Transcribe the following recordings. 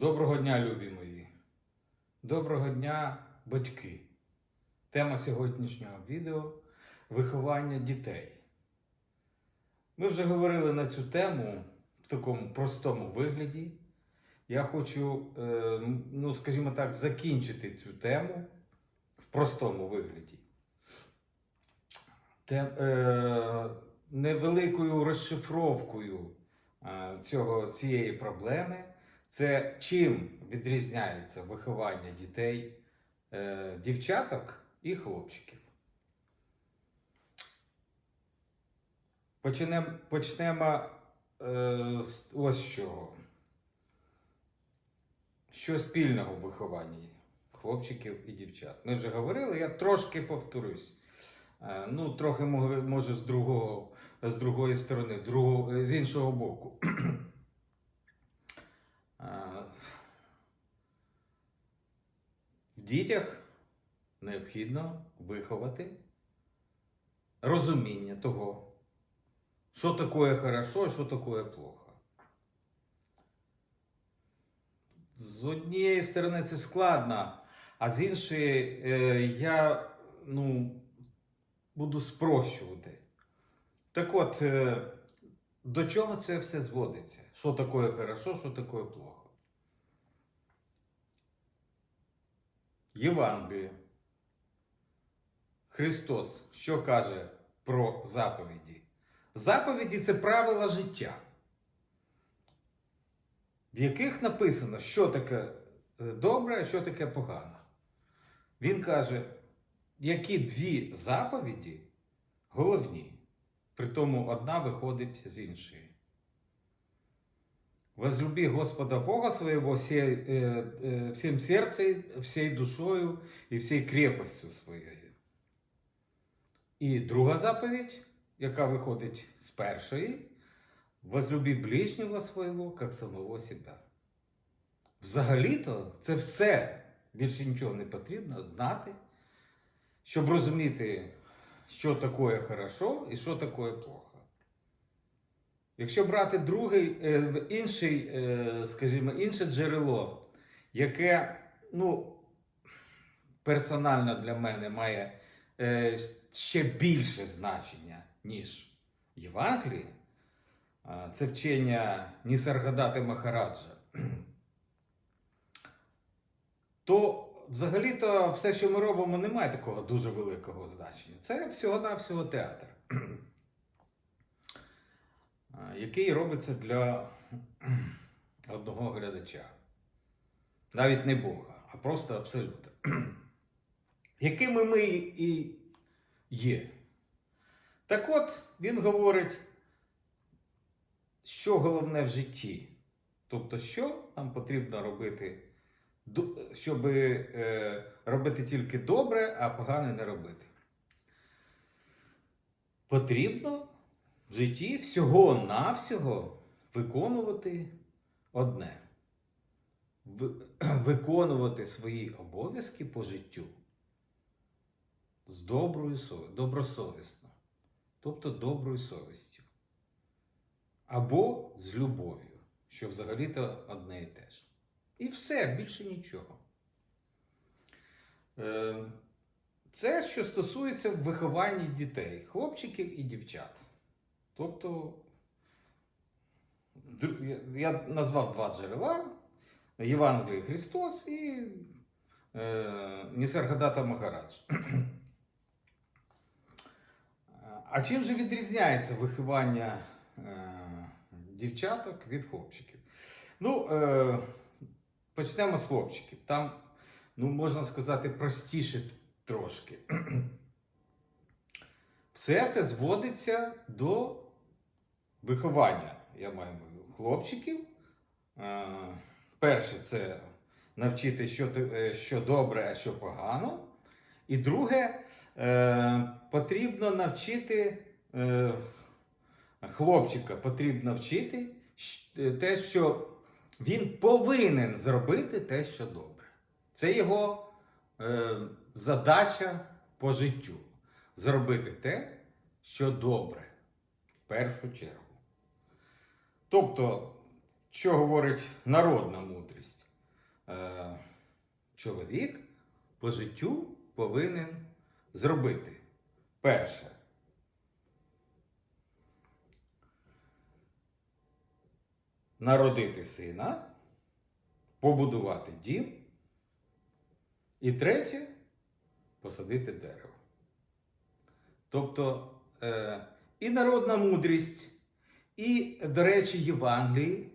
Доброго дня, любі мої. Доброго дня, батьки. Тема сьогоднішнього відео виховання дітей. Ми вже говорили на цю тему в такому простому вигляді. Я хочу, е, ну, скажімо так, закінчити цю тему в простому вигляді. Те, е, невеликою розшифровкою е, цього, цієї проблеми це чим відрізняється виховання дітей, е, дівчаток і хлопчиків. Почнемо, почнемо е, ось з чого. Що спільного в вихованні хлопчиків і дівчат? Ми вже говорили, я трошки повторюсь. Е, Ну, трохи мо- може з другого, з другої сторони, другого, з іншого боку. Е, В дітях необхідно виховати розуміння того, що таке хорошо і що таке плохо. З однієї сторони це складно, а з іншої е, я ну, буду спрощувати. Так от, е, до чого це все зводиться? Що таке хорошо, що таке плохо? Євангеліє. Христос що каже про заповіді? Заповіді це правила життя, в яких написано, що таке е, добре, а що таке погано. Він каже, які дві заповіді головні. Притому одна виходить з іншої. Возлюби Господа Бога своего всей, э, э, всем сердцем, всей душою і всей крепостю своєю. І друга заповідь, яка виходить з першої, возлюби ближнього свого, як самого себе. Взагалі-то це все, більше нічого не потрібно знати, щоб розуміти, що таке хорошо і що таке плохо. Якщо брати другий, е, інший, е, скажімо, інше джерело, яке ну, персонально для мене має е, ще більше значення, ніж Євангеліє, це вчення Нісаргадати Махараджа, то взагалі-то все, що ми робимо, не має такого дуже великого значення. Це всього-навсього театр, який робиться для одного глядача. Навіть не Бога, а просто абсолют. Якими ми і є. Так от, він говорить, що головне в житті. Тобто, що нам потрібно робити, щоб е, робити тільки добре, а погане не робити. Потрібно в житті всього-навсього виконувати одне. Виконувати свої обов'язки по життю з доброю добросовісно, тобто доброю совістю. Або з любов'ю, що взагалі-то одне і те ж. І все, більше нічого. Е, Це що стосується виховання дітей, хлопчиків і дівчат. Тобто, я- назвав два джерела: Євангеліє Христос і е, Нісаргадата Магарадж. А чим же відрізняється виховання е, дівчаток від хлопчиків? Ну, е, почнемо з хлопчиків. Там, ну, можна сказати, простіше трошки. Все це зводиться до виховання, я маю хлопчиків. Е, перше, це навчити, що, е, що добре, а що погано. І друге, е, потрібно навчити хлопчика, потрібно вчити те, що він повинен зробити те, що добре. Це його задача по життю. Зробити те, що добре, в першу чергу. Тобто, що говорить народна мудрість? е, чоловік по життю повинен зробити? Перше. Народити сина, побудувати дім. І третє посадити дерево. Тобто е, і народна мудрість, і, до речі, Євангелії,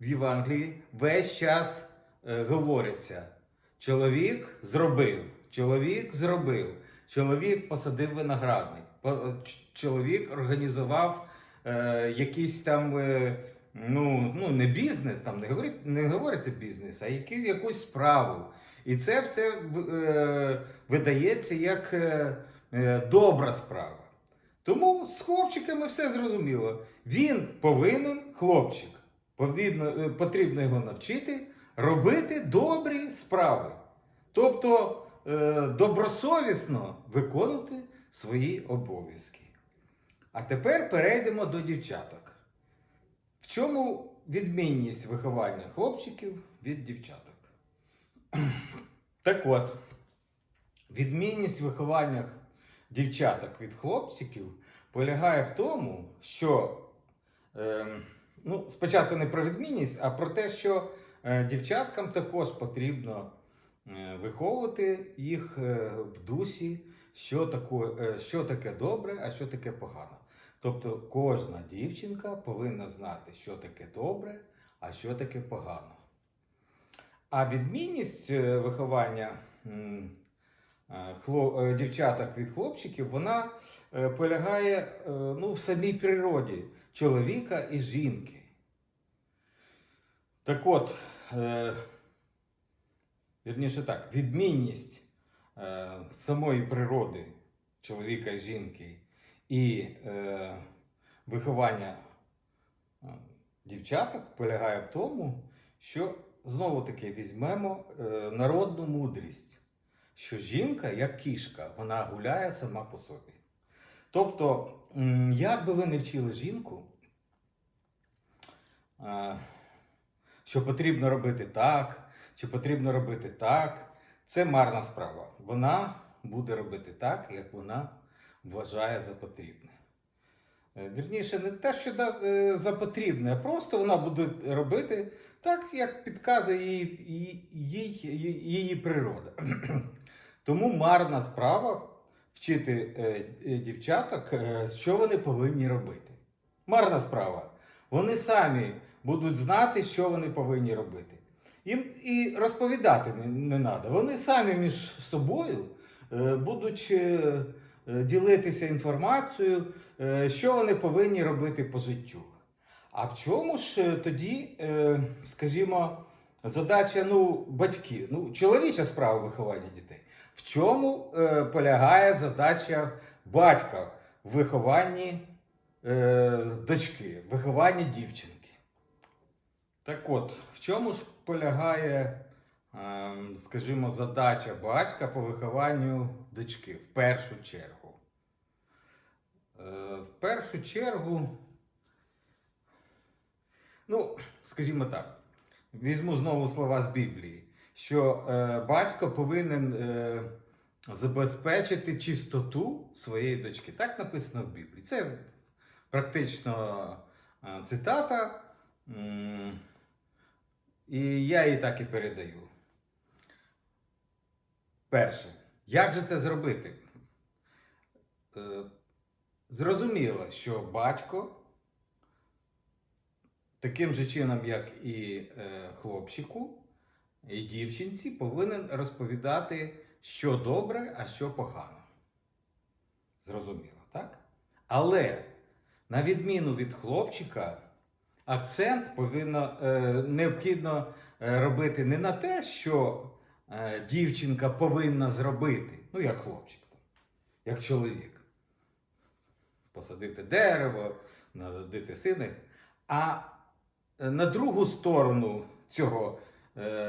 в Євангелії весь час е, говориться: чоловік зробив, чоловік зробив, чоловік посадив виноградник, по- чоловік організував е, якийсь там. Е, Ну, ну, не бізнес, там не говориться, не говориться бізнес, а які, якусь справу. І це все е, видається як е, е, добра справа. Тому з хлопчиками все зрозуміло. Він повинен, хлопчик, потрібно, е, потрібно його навчити робити добрі справи. Тобто е, добросовісно виконувати свої обов'язки. А тепер перейдемо до дівчаток. В чому відмінність виховання хлопчиків від дівчаток? Так от, відмінність виховання дівчаток від хлопчиків полягає в тому, що е, ну, спочатку не про відмінність, а про те, що е, дівчаткам також потрібно е, виховувати їх е, в дусі, що, тако, е, що таке добре, а що таке погано. Тобто кожна дівчинка повинна знати, що таке добре, а що таке погано. А відмінність е, виховання дівчаток від хлопчиків, вона е, полягає е, ну, в самій природі чоловіка і жінки. Так от, е, вірніше так, відмінність е, самої природи чоловіка і жінки і е, виховання е, дівчаток полягає в тому, що знову таки візьмемо е, народну мудрість, що жінка, як кішка, вона гуляє сама по собі. Тобто, як би ви не вчили жінку, е, що потрібно робити так, чи потрібно робити так, це марна справа. Вона буде робити так, як вона вважає за потрібне. Е, Вірніше, не те, що е, за потрібне, а просто вона буде робити так, як підказує її, її, її, її природа. Тому марна справа вчити е, е, дівчаток, е, що вони повинні робити. Марна справа. Вони самі будуть знати, що вони повинні робити. Їм і розповідати не, треба. Вони самі між собою е, будуть е, е, ділитися інформацією, е, що вони повинні робити по життю. А в чому ж е, тоді, е, скажімо, задача ну, батьків, ну, чоловіча справа виховання дітей? В чому е, полягає задача батька в вихованні е, дочки, вихованні дівчинки? Так от, в чому ж полягає, е, скажімо, задача батька по вихованню дочки в першу чергу? Е, в першу чергу, ну, скажімо так, візьму знову слова з Біблії, що е, батько повинен е, забезпечити чистоту своєї дочки. Так написано в Біблії. Це практично е, цитата. М, І я її так і передаю. Перше, як же це зробити? Е, Зрозуміло, що батько таким же чином, як і е, хлопчику, і дівчинці, повинен розповідати, що добре, а що погано. Зрозуміло, так? Але на відміну від хлопчика, акцент повинно, е, необхідно е, робити не на те, що е, дівчинка повинна зробити, ну як хлопчик, як чоловік. Посадити дерево, народити сина, а е, на другу сторону цього,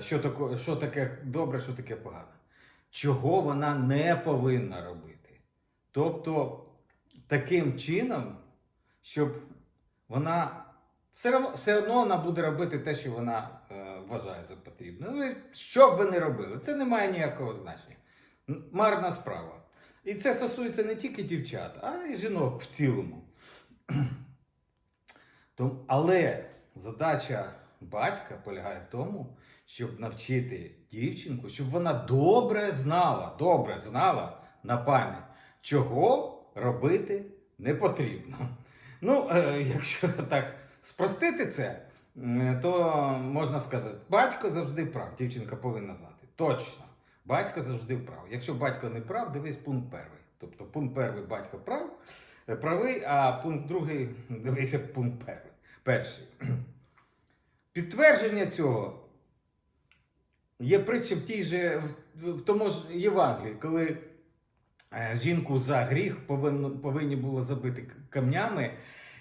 що, тако, що таке добре, що таке погано, чого вона не повинна робити. Тобто таким чином, щоб вона все, все одно вона буде робити те, що вона е, вважає за потрібне. Ну, що б ви не робили, це не має ніякого значення. Марна справа. І це стосується не тільки дівчат, а й жінок в цілому. Але задача батька полягає в тому, щоб навчити дівчинку, щоб вона добре знала, добре знала на пам'ять, чого робити не потрібно. Ну, е, якщо так спростити це, то можна сказати, батько завжди прав, дівчинка повинна знати. Точно. Батько завжди прав. Якщо батько не прав, дивись пункт перший. Тобто пункт перший батько прав, е, правий, а пункт другий дивися пункт перший. перший. Підтвердження цього є притча в тій же, в, тому ж Євангелії, коли е, жінку за гріх повинно, повинні було забити камнями,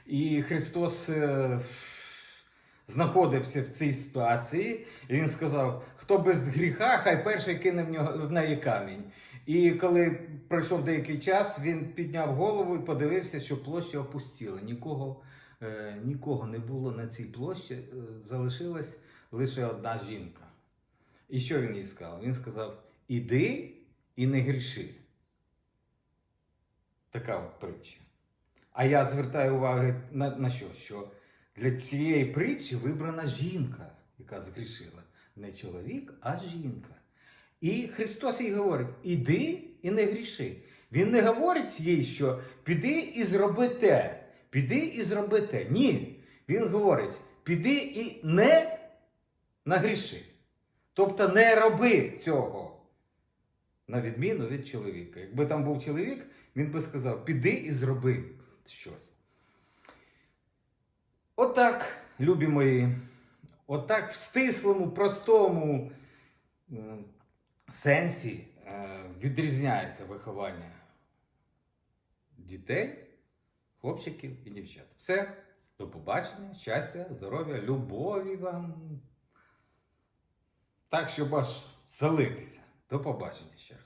і Христос е, знаходився в цій ситуації, і він сказав: хто без гріха, хай перший кине в, нього, в неї камінь. І коли пройшов деякий час, він підняв голову і подивився, що площа опустіла. Нікого, е, нікого не було на цій площі, залишилась лише одна жінка. І що він їй сказав? Він сказав: іди і не гріши. Така от притча. А я звертаю увагу на, на що? Що для цієї притчі вибрана жінка, яка згрішила. Не чоловік, а жінка. І Христос їй говорить: іди і не гріши. Він не говорить їй, що піди і зроби те, піди і зроби те. Ні. Він говорить: піди і не нагріши. Тобто не роби цього. На відміну від чоловіка. Якби там був чоловік, він би сказав: піди і зроби щось. Отак, любі мої, отак в стислому, простому сенсі е, відрізняється виховання дітей, хлопчиків і дівчат. Все, до побачення, щастя, здоров'я, любові вам. Так, щоб аж залитися. До побачення ще раз.